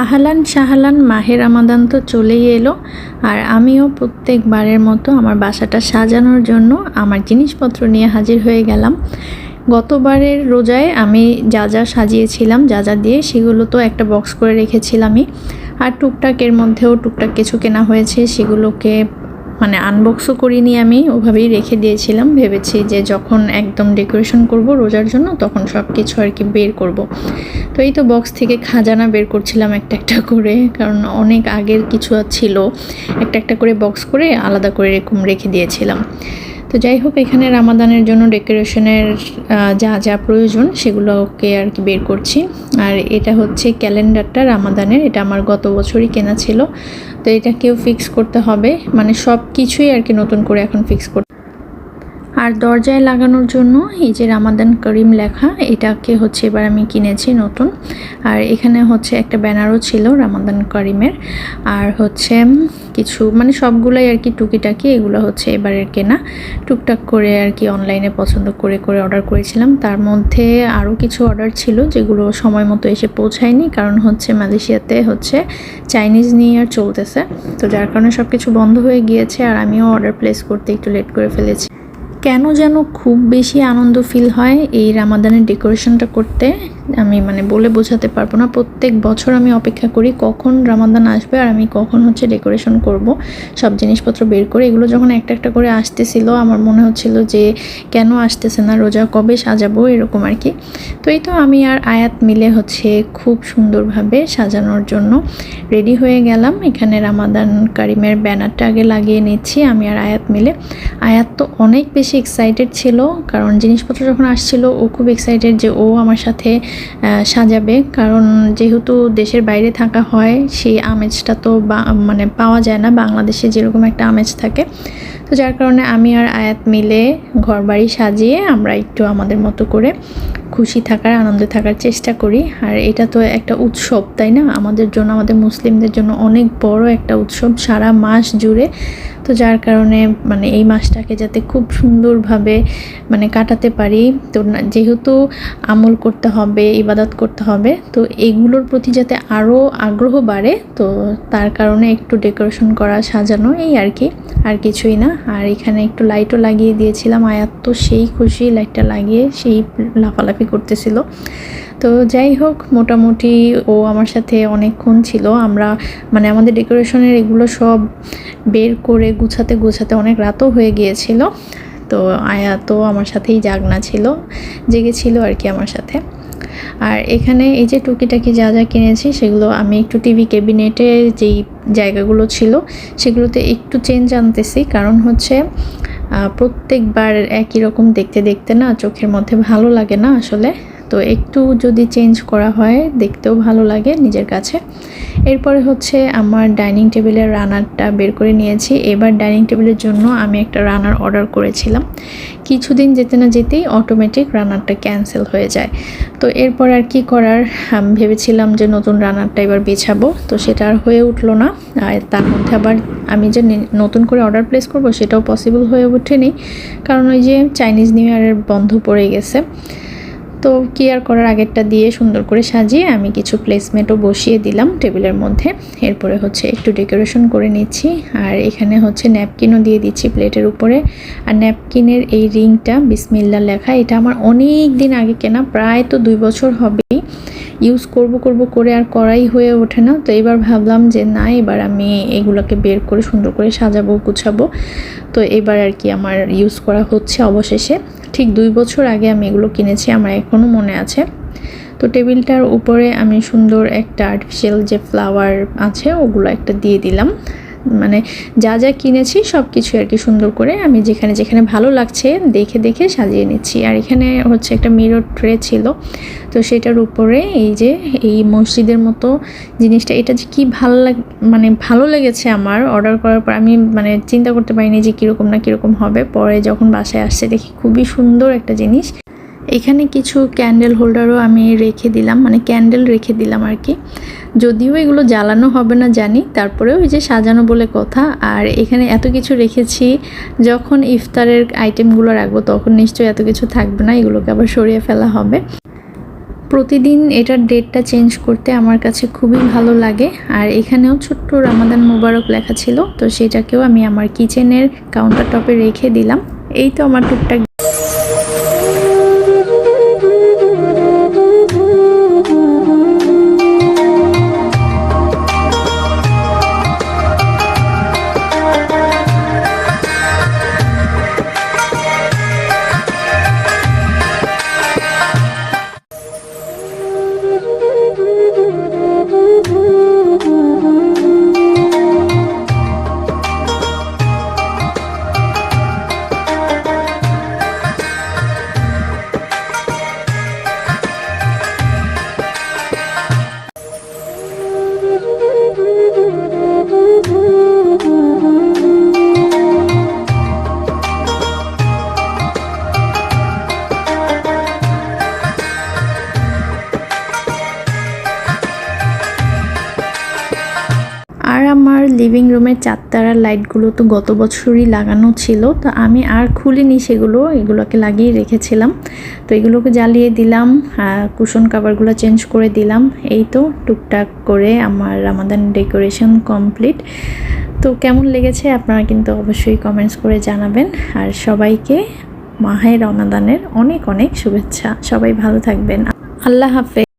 আহলান শাহলান মাহের আমাদান তো চলেই এলো, আর আমিও প্রত্যেকবারের মতো আমার বাসাটা সাজানোর জন্য আমার জিনিসপত্র নিয়ে হাজির হয়ে গেলাম। গতবারের রোজায় আমি যা যা সাজিয়েছিলাম, যা যা দিয়ে সেগুলো তো একটা বক্স করে রেখেছিলামই। আর টুকটাকের মধ্যেও টুকটাক কিছু কেনা হয়েছে, সেগুলোকে মানে আনবক্সও করিনি আমি, ওভাবেই রেখে দিয়েছিলাম। ভেবেছি যে যখন একদম ডেকোরেশন করব রোজার জন্য, তখন সব কিছু আর কি বের করব। তো এই তো বক্স থেকে খাজানা বের করছিলাম একটা একটা করে, কারণ অনেক আগের কিছু ছিল। একটা একটা করে বক্স করে আলাদা করে এরকম রেখে দিয়েছিলাম। তো যাই হোক, এখানে রামাদানের জন্য ডেকোরেশনের যা যা প্রয়োজন সেগুলোকে আর কি বের করছি। আর এটা হচ্ছে ক্যালেন্ডারটা রামাদানের, এটা আমার গত বছরই কেনা ছিল। তো এটাকেও ফিক্স করতে হবে। মানে সব কিছুই আর কি নতুন করে এখন ফিক্স করতে আর দরজায় লাগানোর জন্য এই যে রামাদান করিম লেখা, এটাকে হচ্ছে এবার আমি কিনেছি নতুন। আর এখানে হচ্ছে একটা ব্যানারও ছিল রামাদান করিমের। আর হচ্ছে কিছু মানে সবগুলোই আর কি টুকিটাকি, এগুলো হচ্ছে এবারের কেনা। টুকটাক করে আর কি অনলাইনে পছন্দ করে করে অর্ডার করেছিলাম। তার মধ্যে আরও কিছু অর্ডার ছিল যেগুলো সময় মতো এসে পৌঁছায়নি। কারণ হচ্ছে মালয়েশিয়াতে হচ্ছে চাইনিজ নিয়ে আর চলতেছে। তো যার কারণে সব কিছু বন্ধ হয়ে গিয়েছে আর আমিও অর্ডার প্লেস করতে একটু লেট করে ফেলেছি। কেন যেন খুব বেশি আনন্দ ফিল হয় এই রামাদানের ডেকোরেশনটা করতে? আমি মানে বলে বোঝাতে পারব না। প্রত্যেক বছর আমি অপেক্ষা করি কখন রামাদান আসবে আর আমি কখন হচ্ছে ডেকোরেশন করব। সব জিনিসপত্র বের করে এগুলো যখন একটা একটা করে আসতেছিল, আমার মনে হচ্ছিল যে কেন আসতেছে না, রোজা কবে সাজাবো, এরকম আর কি। তো এই তো আমি আর আয়াত মিলে হচ্ছে খুব সুন্দরভাবে সাজানোর জন্য রেডি হয়ে গেলাম। এখানে রামাদান কারিমের ব্যানারটা আগে লাগিয়ে নিচ্ছি আমি আর আয়াত মিলে। আয়াত তো অনেক বেশি এক্সাইটেড ছিল, কারণ জিনিসপত্র যখন আসছিল ও খুব এক্সাইটেড যে ও আমার সাথে সাজাবে। কারণ যেহেতু দেশের বাইরে থাকা হয়, সেই আমেজটা তো মানে পাওয়া যায় না। বাংলাদেশে যেরকম একটা আমেজ থাকে। তো যার কারণে আমি আর আয়াত মিলে ঘর বাড়ি সাজিয়ে আমরা একটু আমাদের মতো করে খুশি থাকার, আনন্দে থাকার চেষ্টা করি। আর এটা তো একটা উৎসব, তাই না? আমাদের জন্য, আমাদের মুসলিমদের জন্য অনেক বড় একটা উৎসব সারা মাস জুড়ে। তো যার কারণে মানে এই মাসটাকে যাতে খুব সুন্দরভাবে মানে কাটাতে পারি। তো যেহেতু আমল করতে হবে, ইবাদত করতে হবে, তো এগুলোর প্রতি যাতে আরও আগ্রহ বাড়ে, তো তার কারণে একটু ডেকোরেশন করা, সাজানো, এই আর কি। আর কিছুই না। আর এখানে একটু লাইটও লাগিয়ে দিয়েছিলাম, আয়াত তো সেই খুশি, লাইটটা লাগিয়ে সেই লাফালাফি করতেছিল। তো যাই হোক মোটামুটি ও আমার সাথে অনেকক্ষণ ছিল। আমরা মানে আমাদের ডেকোরেশনের এগুলো সব বের করে গুছাতে গুছাতে অনেক রাতও হয়ে গিয়েছিল। তো আয়া তো আমার সাথেই জাগনা ছিল, জেগেছিল আর কি আমার সাথে। আর এখানে এই যে টুকিটাকি যা যা কিনেছি, সেগুলো আমি একটু টিভি ক্যাবিনেটে যেই জায়গাগুলো ছিল, সেগুলোতে একটু চেঞ্জ আনতেছি। কারণ হচ্ছে প্রত্যেকবার একই রকম দেখতে দেখতে না চোখের মধ্যে ভালো লাগে না আসলে। তো একটু যদি চেঞ্জ করা হয় দেখতেও ভালো লাগে নিজের কাছে। এরপরে হচ্ছে আমার ডাইনিং টেবিলের রানারটা বের করে নিয়েছি। এবার ডাইনিং টেবিলের জন্য আমি একটা রানার অর্ডার করেছিলাম। কিছুদিন যেতে না যেতেই অটোমেটিক রানারটা ক্যান্সেল হয়ে যায়। তো এরপর আর কি করার? ভেবেছিলাম যে নতুন রানারটা এবার বেছাবো। তো সেটা আর হয়ে উঠল না। আর তার মধ্যে আবার আমি যে নতুন করে অর্ডার প্লেস করব সেটাও পসিবল হয়ে ওঠেনি। কারণ ওই যে চাইনিজ নিউ ইয়ারের বন্ধ পড়ে গেছে। তো কেয়ার করার আগেরটা দিয়ে সুন্দর করে সাজিয়ে আমি কিছু প্লেসমেন্টও বসিয়ে দিলাম টেবিলের মধ্যে। এরপরে হচ্ছে একটু ডেকোরেশন করে নিচ্ছি। আর এখানে হচ্ছে ন্যাপকিনও দিয়ে দিচ্ছি প্লেটের উপরে। আর ন্যাপকিনের এই রিংটা বিসমিল্লা লেখা, এটা আমার অনেক দিন আগে কেনা, প্রায় তো দুই বছর হবেই। ইউজ করব করব, করে আর করাই হয়ে ওঠে না। তো এবার ভাবলাম যে না, এবার আমি এগুলোকে বের করে সুন্দর করে সাজাবো, গুছাবো। তো এবার আর কি আমার ইউজ করা হচ্ছে অবশেষে। ঠিক দুই বছর আগে আমি এগুলো কিনেছি, আমার এখনও মনে আছে। তো টেবিলটার উপরে আমি সুন্দর একটা আর্টিফিশিয়াল যে ফ্লাওয়ার আছে, ওগুলো একটা দিয়ে দিলাম। মানে যা যা কিনেছি সব কিছু আর কি সুন্দর করে আমি যেখানে যেখানে ভালো লাগছে দেখে দেখে সাজিয়ে নিচ্ছি। আর এখানে হচ্ছে একটা মিরর ট্রে ছিল। তো সেটার উপরে এই যে এই মসজিদের মতো জিনিসটা, এটা যে কী ভালো লাগ মানে ভালো লেগেছে আমার অর্ডার করার পর আমি মানে চিন্তা করতে পারিনি যে কীরকম না কীরকম হবে। পরে যখন বাসায় আসছে দেখি খুবই সুন্দর একটা জিনিস। এখানে কিছু ক্যান্ডেল হোল্ডারও আমি রেখে দিলাম মানে ক্যান্ডেল রেখে দিলাম আর কি। যদিও এগুলো জ্বালানো হবে না জানি, তারপরেও ওই যে সাজানো বলে কথা, আর এখানে এত কিছু রেখেছি, যখন ইফতারের আইটেমগুলো রাখব তখন নিশ্চয়ই এত কিছু থাকবে না, এগুলোকে আবার সরিয়ে ফেলা হবে। প্রতিদিন এটার ডেটটা চেঞ্জ করতে আমার কাছে খুবই ভালো লাগে, আর এখানেও ছোট্ট রামাদান মোবারক লেখা ছিল, তো সেটাকেও আমি আমার কিচেনের কাউন্টার টপে রেখে দিলাম। এই তো আমার টুকটাক লিভিং রুমের চারতারার লাইটগুলো তো গত বছরই লাগানো ছিল, তো আমি আর খুলিনি সেগুলো, এগুলোকে লাগিয়ে রেখেছিলাম। তো এগুলোকে জ্বালিয়ে দিলাম কুশন কাভারগুলো চেঞ্জ করে দিলাম। এই তো টুকটাক করে আমার আমাদের ডেকোরেশন কমপ্লিট তো কেমন লেগেছে আপনারা কিন্তু অবশ্যই কমেন্টস করে জানাবেন। আর সবাইকে মাহের রমাদানের অনেক অনেক শুভেচ্ছা। সবাই ভালো থাকবেন। আল্লাহ হাফেজ।